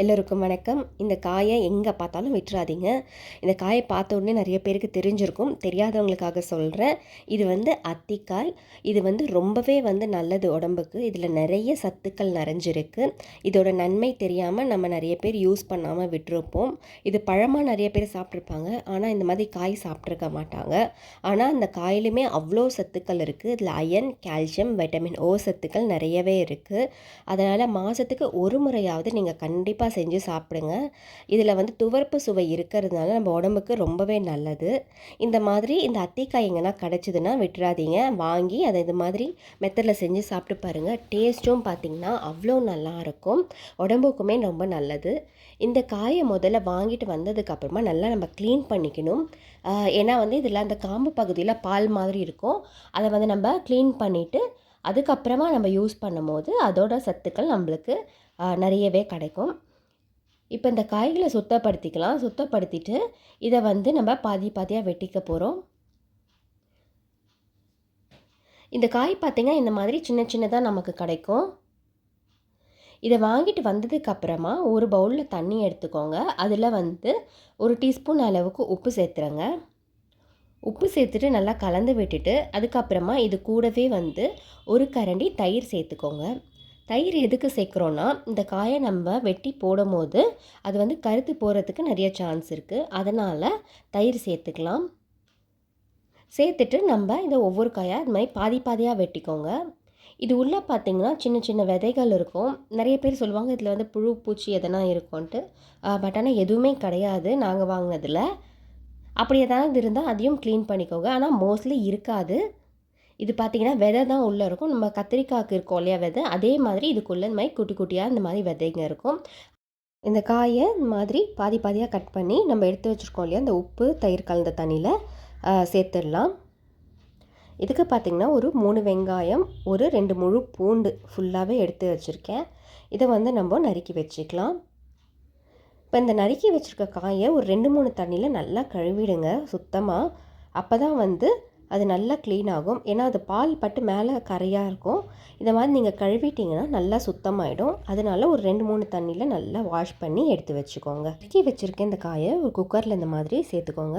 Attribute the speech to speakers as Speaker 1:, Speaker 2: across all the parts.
Speaker 1: எல்லோருக்கும் வணக்கம். இந்த காயை எங்கே பார்த்தாலும் விட்டுறாதீங்க. இந்த காயை பார்த்த உடனே நிறைய பேருக்கு தெரிஞ்சிருக்கும். தெரியாதவங்களுக்காக சொல்கிறேன். இது வந்து அத்திக்காய். இது வந்து ரொம்பவே வந்து நல்லது உடம்புக்கு. இதில் நிறைய சத்துக்கள் நிறைஞ்சிருக்கு. இதோட நன்மை தெரியாமல் நம்ம நிறைய பேர் யூஸ் பண்ணாமல் விட்டுருப்போம். இது பழமாக நிறைய பேர் சாப்பிட்ருப்பாங்க. ஆனால் இந்த மாதிரி காய் சாப்பிட்ருக்க மாட்டாங்க. ஆனால் அந்த காயிலுமே அவ்வளோ சத்துக்கள் இருக்குது. இதில் அயன் கால்சியம் வைட்டமின் ஓ சத்துக்கள் நிறையவே இருக்குது. அதனால் மாதத்துக்கு ஒரு முறையாவது நீங்கள் கண்டிப்பாக செஞ்சு சாப்பிடுங்க. இதில் வந்து துவர்ப்பு சுவை இருக்கிறதுனால நம்ம உடம்புக்கு ரொம்பவே நல்லது. இந்த மாதிரி இந்த அத்திக்காய் எங்கன்னா கிடச்சிதுன்னா விட்டுறாதீங்க. வாங்கி அதை இது மாதிரி மெத்தடில் செஞ்சு சாப்பிட்டு பாருங்கள் டேஸ்ட்டும் பார்த்திங்கன்னா அவ்வளோ நல்லாயிருக்கும் உடம்புக்குமே ரொம்ப நல்லது. இந்த காயை முதல்ல வாங்கிட்டு வந்ததுக்கப்புறமா நல்லா நம்ம க்ளீன் பண்ணிக்கணும். ஏன்னா வந்து இதில் அந்த காம்பு பகுதியில் பால் மாதிரி இருக்கும். அதை வந்து நம்ம க்ளீன் பண்ணிவிட்டு அதுக்கப்புறமா நம்ம யூஸ் பண்ணும்போது அதோட சத்துக்கள் நம்மளுக்கு நிறையவே கிடைக்கும். இப்போ இந்த காய்களை சுத்தப்படுத்திக்கலாம். சுத்தப்படுத்திட்டு இதை வந்து நம்ம பாதி பாதியாக வெட்டிக்க போகிறோம் இந்த காய் பார்த்திங்கன்னா இந்த மாதிரி சின்ன சின்னதாக நமக்கு கிடைக்கும். இதை வாங்கிட்டு வந்ததுக்கப்புறமா ஒரு பவுலில் தண்ணி எடுத்துக்கோங்க. அதில் வந்து ஒரு டீஸ்பூன் அளவுக்கு உப்பு சேர்த்துறங்க. உப்பு சேர்த்துட்டு நல்லா கலந்து விட்டுட்டு அதுக்கப்புறமா இது கூடவே வந்து ஒரு கரண்டி தயிர் சேர்த்துக்கோங்க. தயிர் எதுக்கு சேர்க்குறோன்னா இந்த காயை நம்ம வெட்டி போடும் போது அது வந்து கருத்து போகிறதுக்கு நிறைய சான்ஸ் இருக்குது அதனால் தயிர் சேர்த்துக்கலாம். சேர்த்துட்டு நம்ம இந்த ஒவ்வொரு காயாக அது மாதிரி பாதி பாதியாக வெட்டிக்கோங்க. இது உள்ளே பார்த்திங்கன்னா சின்ன சின்ன விதைகள் இருக்கும். நிறைய பேர் சொல்லுவாங்க இதில் வந்து புழு பூச்சி எதனா இருக்கும்ன்ட்டு. பட் ஆனால் எதுவுமே கிடையாது. நாங்கள் வாங்கினதில். அப்படி எதாவது இருந்தால் அதையும் க்ளீன் பண்ணிக்கோங்க. ஆனால் மோஸ்ட்லி இருக்காது. இது பார்த்திங்கன்னா விதை தான் உள்ளே இருக்கும். நம்ம கத்திரிக்காய்க்கு இருக்கும் இல்லையா விதை? அதே மாதிரி இதுக்குள்ளே இந்த மாதிரி குட்டி குட்டியாக இந்த மாதிரி விதைங்க இருக்கும். இந்த காயை இந்த மாதிரி பாதி பாதியாக கட் பண்ணி நம்ம எடுத்து வச்சுருக்கோம் இல்லையா? இந்த உப்பு தயிர் கலந்த தண்ணியில் சேர்த்துடலாம். இதுக்கு பார்த்திங்கன்னா ஒரு மூணு வெங்காயம் ஒரு ரெண்டு முழு பூண்டு ஃபுல்லாகவே எடுத்து வச்சுருக்கேன். இதை வந்து நம்ம நறுக்கி வச்சுக்கலாம். இப்போ இந்த நறுக்கி வச்சுருக்க காயை ஒரு ரெண்டு மூணு தண்ணியில் நல்லா கழுவிடுங்க சுத்தமாக அப்போ தான் வந்து அது நல்லா க்ளீன் ஆகும். ஏன்னா அது பால் பட்டு மேலே கரையாக இருக்கும். இந்த மாதிரி நீங்கள் கழுவிட்டிங்கன்னா நல்லா சுத்தமாயிடும். அதனால ஒரு ரெண்டு மூணு தண்ணியில் நல்லா வாஷ் பண்ணி எடுத்து வச்சுக்கோங்க. இறக்கி வச்சுருக்கேன் இந்த காயை ஒரு குக்கரில் இந்த மாதிரி சேர்த்துக்கோங்க.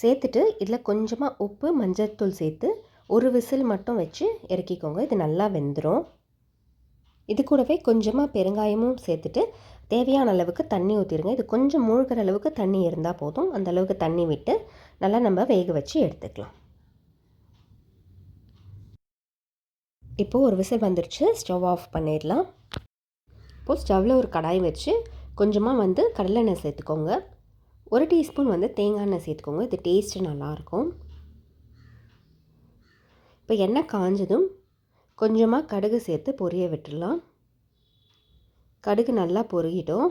Speaker 1: சேர்த்துட்டு இதில் கொஞ்சமாக உப்பு மஞ்சள்தூள் சேர்த்து ஒரு விசில் மட்டும் வச்சு இறக்கிக்கோங்க. இது நல்லா வெந்துடும் இது கூடவே கொஞ்சமாக பெருங்காயமும் சேர்த்துட்டு தேவையான அளவுக்கு தண்ணி ஊற்றிடுங்க இது கொஞ்சம் மூழ்கிற அளவுக்கு தண்ணி இருந்தால் போதும். அந்த அளவுக்கு தண்ணி விட்டு நல்லா நம்ம வேக வச்சு எடுத்துக்கலாம். இப்போது ஒரு விசில் வந்துருச்சு ஸ்டவ் ஆஃப் பண்ணிடலாம். இப்போது ஸ்டவ்வில் ஒரு கடாய் வச்சு கொஞ்சமாக வந்து கடலெண்ணெய் சேர்த்துக்கோங்க. ஒரு டீஸ்பூன் வந்து தேங்காய் எண்ணெய் சேர்த்துக்கோங்க இது டேஸ்ட்டு நல்லாயிருக்கும். இப்போ எண்ணெய் காஞ்சதும் கொஞ்சமாக கடுகு சேர்த்து பொரிய விட்டுடலாம். கடுகு நல்லா பொரியிடும்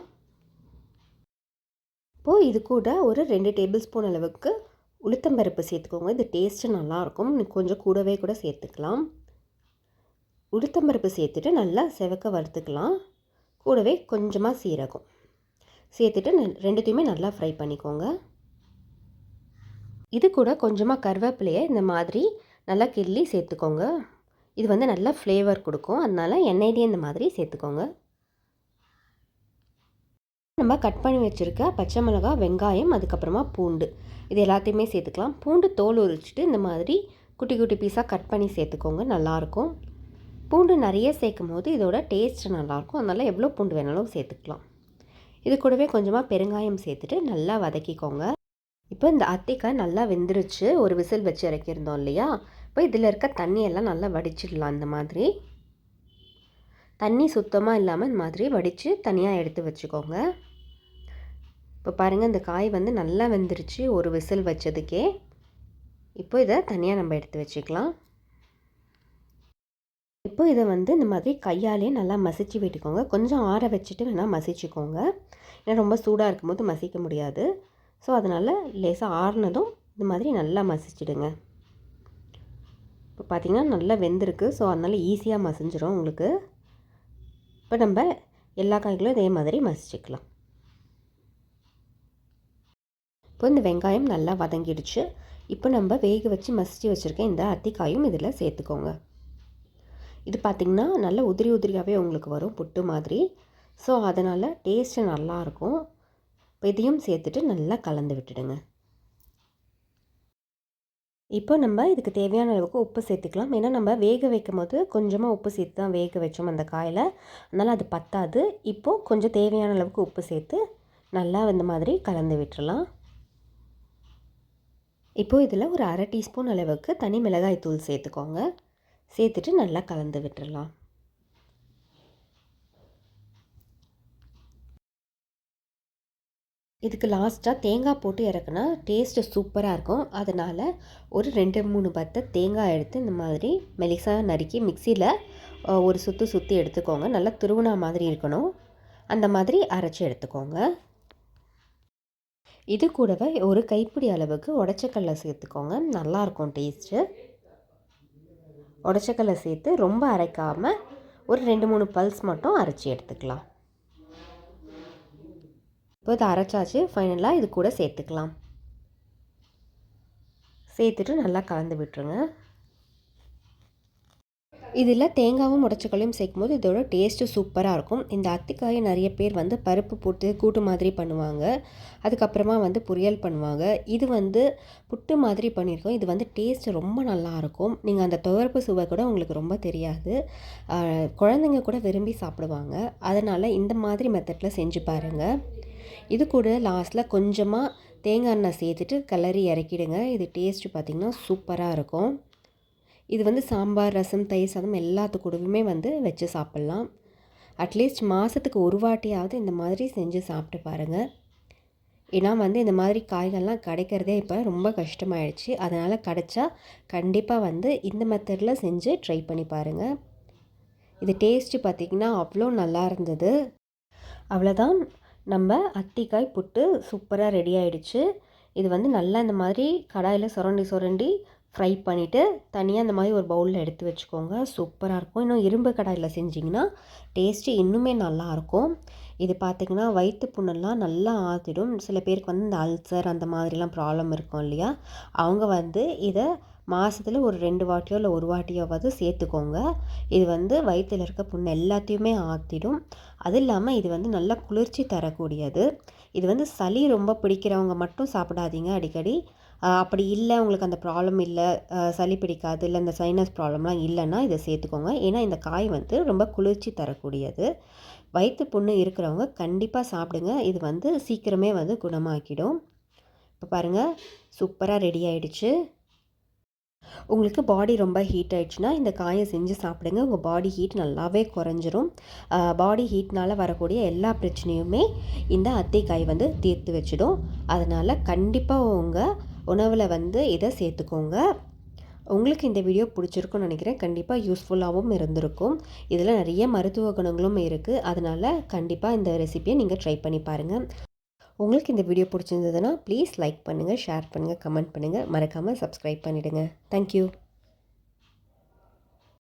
Speaker 1: இப்போது இது கூட ஒரு ரெண்டு டேபிள் ஸ்பூன் அளவுக்கு உளுத்தம்பருப்பு சேர்த்துக்கோங்க இது டேஸ்ட்டு நல்லாயிருக்கும். கொஞ்சம் கூடவே கூட சேர்த்துக்கலாம். உளுத்தம்பருப்பு சேர்த்துட்டு நல்லா செவக்க வறுத்துக்கலாம். கூடவே கொஞ்சமாக சீரகம். சேர்த்துட்டு ரெண்டுத்தையுமே நல்லா ஃப்ரை பண்ணிக்கோங்க. இது கூட கொஞ்சமாக கருவேப்பிலையை இந்த மாதிரி நல்லா கிள்ளி சேர்த்துக்கோங்க. இது வந்து நல்லா ஃப்ளேவர் கொடுக்கும். அதனால் எண்ணெயிலேயே இந்த மாதிரி சேர்த்துக்கோங்க. நம்ம கட் பண்ணி வச்சுருக்க பச்சை மிளகா வெங்காயம் அதுக்கப்புறமா பூண்டு. இது எல்லாத்தையுமே சேர்த்துக்கலாம். பூண்டு தோல் உரிச்சிட்டு இந்த மாதிரி குட்டி குட்டி பீஸாக கட் பண்ணி சேர்த்துக்கோங்க. நல்லாயிருக்கும் பூண்டு நிறைய சேர்க்கும் போது இதோட டேஸ்ட் நல்லாயிருக்கும். அதனால் எவ்வளோ பூண்டு வேணாலும் சேர்த்துக்கலாம். இது கூடவே கொஞ்சமாக பெருங்காயம் சேர்த்துட்டு நல்லா வதக்கிக்கோங்க. இப்போ இந்த அத்திக்காய் நல்லா வெந்துருச்சு. ஒரு விசில் வச்சு இறக்கியிருந்தோம் இல்லையா? இப்போ இதில் இருக்க தண்ணியெல்லாம் நல்லா வடிச்சிடலாம் இந்த மாதிரி. தண்ணி சுத்தமாக இல்லாமல் இந்த மாதிரி வடித்து தனியாக எடுத்து வச்சுக்கோங்க. இப்போ பாருங்கள் இந்த காய் வந்து நல்லா வெந்துருச்சு. ஒரு விசில் வச்சதுக்கே. இப்போ இதை தனியாக நம்ம எடுத்து வச்சுக்கலாம். இப்போ இதை வந்து இந்த மாதிரி கையாலே நல்லா மசிச்சு விட்டுக்கோங்க. கொஞ்சம் ஆற வச்சுட்டு வேணால் மசிச்சுக்கோங்க. ஏன்னா ரொம்ப சூடாக இருக்கும்போது மசிக்க முடியாது. ஸோ அதனால் லேசாக ஆறுனதும் இந்த மாதிரி நல்லா மசிச்சிடுங்க. இப்போ பார்த்திங்கன்னா நல்லா வெந்திருக்கு. ஸோ அதனால் ஈஸியாக மசிஞ்சிடும் உங்களுக்கு. இப்போ நம்ம எல்லா காய்களும் இதே மாதிரி மசிச்சுக்கலாம். இப்போ இந்த வெங்காயம் நல்லா வதங்கிடுச்சு. இப்போ நம்ம வேக வச்சு மசித்து வச்சுருக்கேன் இந்த அத்திக்காயும் இதில் சேர்த்துக்கோங்க. இது பார்த்திங்கன்னா நல்ல உதிரி உதிரியாகவே உங்களுக்கு வரும் புட்டு மாதிரி. ஸோ அதனால் டேஸ்ட்டு நல்லாயிருக்கும் இதையும் சேர்த்துட்டு நல்லா கலந்து விட்டுடுங்க. இப்போ நம்ம இதுக்கு தேவையான அளவுக்கு உப்பு சேர்த்துக்கலாம். ஏன்னா நம்ம வேக வைக்கும் போது கொஞ்சமாக உப்பு சேர்த்து தான் வேக வச்சோம் அந்த காயில். அதனால் அது பத்தாது. இப்போது கொஞ்சம் தேவையான அளவுக்கு உப்பு சேர்த்து நல்லா இந்த மாதிரி கலந்து விட்டுறலாம். இப்போது இதில் ஒரு அரை டீஸ்பூன் அளவுக்கு தனி மிளகாய் தூள் சேர்த்துக்கோங்க. சேர்த்துட்டு நல்லா கலந்து விட்டுறலாம். இதுக்கு லாஸ்ட்டாக தேங்காய் போட்டு இறக்குனா டேஸ்ட்டு சூப்பராக இருக்கும். அதனால் ஒரு ரெண்டு மூணு பத்தை தேங்காய் எடுத்து இந்த மாதிரி மெலிசாக நறுக்கி மிக்சியில் ஒரு சுற்று சுற்றி எடுத்துக்கோங்க. நல்லா துருவனா மாதிரி இருக்கணும். அந்த மாதிரி அரைச்சி எடுத்துக்கோங்க. இது கூடவே ஒரு கைப்பிடி அளவுக்கு உடச்சக்கல்லை சேர்த்துக்கோங்க. நல்லாயிருக்கும் டேஸ்ட்டு உடச்சக்கல்லை சேர்த்து ரொம்ப அரைக்காமல் ஒரு ரெண்டு மூணு பல்ஸ் மட்டும் அரைச்சி எடுத்துக்கலாம். இப்போ இதை அரைச்சாச்சு ஃபைனலாக இது கூட சேர்த்துக்கலாம். சேர்த்துட்டு நல்லா கலந்து விட்டுருங்க. இதில் தேங்காவும் உடச்சக்கல்லையும் சேர்க்கும் போது இதோட டேஸ்ட்டு சூப்பராக இருக்கும். இந்த அத்திக்காயை நிறைய பேர் வந்து பருப்பு போட்டு கூட்டு மாதிரி பண்ணுவாங்க. அதுக்கப்புறமா வந்து பொரியல் பண்ணுவாங்க. இது வந்து புட்டு மாதிரி பண்ணியிருக்கோம். இது வந்து டேஸ்ட் ரொம்ப நல்லாயிருக்கும் நீங்கள் அந்த துவரப்பு சுவை கூட உங்களுக்கு ரொம்ப தெரியாது. குழந்தைங்க கூட விரும்பி சாப்பிடுவாங்க. அதனால் இந்த மாதிரி மெத்தடில் செஞ்சு பாருங்கள் இது கூட லாஸ்ட்டில் கொஞ்சமாக தேங்காய் எண்ணெய் சேர்த்துட்டு கிளறி இறக்கிடுங்க. இது டேஸ்ட்டு பார்த்திங்கன்னா சூப்பராக இருக்கும். இது வந்து சாம்பார் ரசம் தயிர் சாதம் எல்லாத்து கூடவுமே வந்து வச்சு சாப்பிட்லாம். அட்லீஸ்ட் மாதத்துக்கு ஒரு வாட்டியாவது இந்த மாதிரி செஞ்சு சாப்பிட்டு பாருங்கள் ஏன்னா வந்து இந்த மாதிரி காய்கள்லாம் கிடைக்கிறதே இப்போ ரொம்ப கஷ்டமாயிடுச்சு. அதனால் கிடச்சா கண்டிப்பாக வந்து இந்த மெத்தடில் செஞ்சு ட்ரை பண்ணி பாருங்கள் இது டேஸ்ட்டு பார்த்திங்கன்னா அவ்வளோ நல்லா இருந்தது. அவ்வளோதான் நம்ம அத்திக்காய் புட்டு சூப்பராக ரெடி ஆகிடுச்சு இது வந்து நல்லா இந்த மாதிரி கடாயில் சுரண்டி சுரண்டி ஃப்ரை பண்ணிவிட்டு தனியாக அந்த மாதிரி ஒரு பவுலில் எடுத்து வச்சுக்கோங்க. சூப்பராக இருக்கும். இன்னும் இரும்பு கடாயில் செஞ்சிங்கன்னா டேஸ்ட்டு இன்னுமே நல்லாயிருக்கும் இது பார்த்திங்கன்னா வயிற்று புண்ணெல்லாம் நல்லா ஆற்றிடும் சில பேருக்கு வந்து இந்த அல்சர் அந்த மாதிரிலாம் ப்ராப்ளம் இருக்கும் இல்லையா? அவங்க வந்து இதை மாதத்தில் ஒரு ரெண்டு வாட்டியோ இல்லை ஒரு வாட்டியோவாவது சேர்த்துக்கோங்க. இது வந்து வயிற்றில் இருக்க புண்ணு எல்லாத்தையுமே ஆற்றிடும் அது இல்லாமல் இது வந்து நல்லா குளிர்ச்சி தரக்கூடியது. இது வந்து சளி ரொம்ப பிடிக்கிறவங்க மட்டும் சாப்பிடாதீங்க அடிக்கடி. அப்படி இல்லை உங்களுக்கு அந்த ப்ராப்ளம் இல்லை சளி பிடிக்காது இல்லை இந்த சைனஸ் ப்ராப்ளம்லாம் இல்லைன்னா இதை சேர்த்துக்கோங்க. ஏன்னா இந்த காய் வந்து ரொம்ப குளிர்ச்சி தரக்கூடியது. வயிற்று புண்ணு இருக்கிறவங்க கண்டிப்பாக சாப்பிடுங்க. இது வந்து சீக்கிரமே வந்து குணமாக்கிடும். இப்போ பாருங்கள் சூப்பராக ரெடி ஆகிடுச்சு உங்களுக்கு பாடி ரொம்ப ஹீட் ஆயிடுச்சுன்னா இந்த காயை செஞ்சு சாப்பிடுங்க. உங்கள் பாடி ஹீட் நல்லாவே குறைஞ்சிரும். பாடி ஹீட்னால் வரக்கூடிய எல்லா பிரச்சனையுமே இந்த அத்தைக்காய் வந்து தீர்த்து வச்சிடும். அதனால் கண்டிப்பாக உங்கள் உணவில் வந்து இதை சேர்த்துக்கோங்க. உங்களுக்கு இந்த வீடியோ பிடிச்சிருக்குன்னு நினைக்கிறேன். கண்டிப்பாக யூஸ்ஃபுல்லாகவும் இருந்திருக்கும். இதில் நிறைய மருத்துவ குணங்களும் இருக்குது அதனால் கண்டிப்பாக இந்த ரெசிபியை நீங்கள் ட்ரை பண்ணி பாருங்கள் உங்களுக்கு இந்த வீடியோ பிடிச்சிருந்ததுன்னா ப்ளீஸ் லைக் பண்ணுங்கள் ஷேர் பண்ணுங்கள் கமெண்ட் பண்ணுங்கள் மறக்காமல் சப்ஸ்கிரைப் பண்ணிவிடுங்க தேங்க்யூ